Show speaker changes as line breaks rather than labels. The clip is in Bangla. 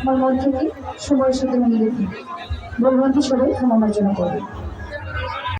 আমার মন থেকে সময়ের সাথে মিলিয়ে দিন। ভুলভ্রান্তি সবাই ক্ষমা মার্জনা করবে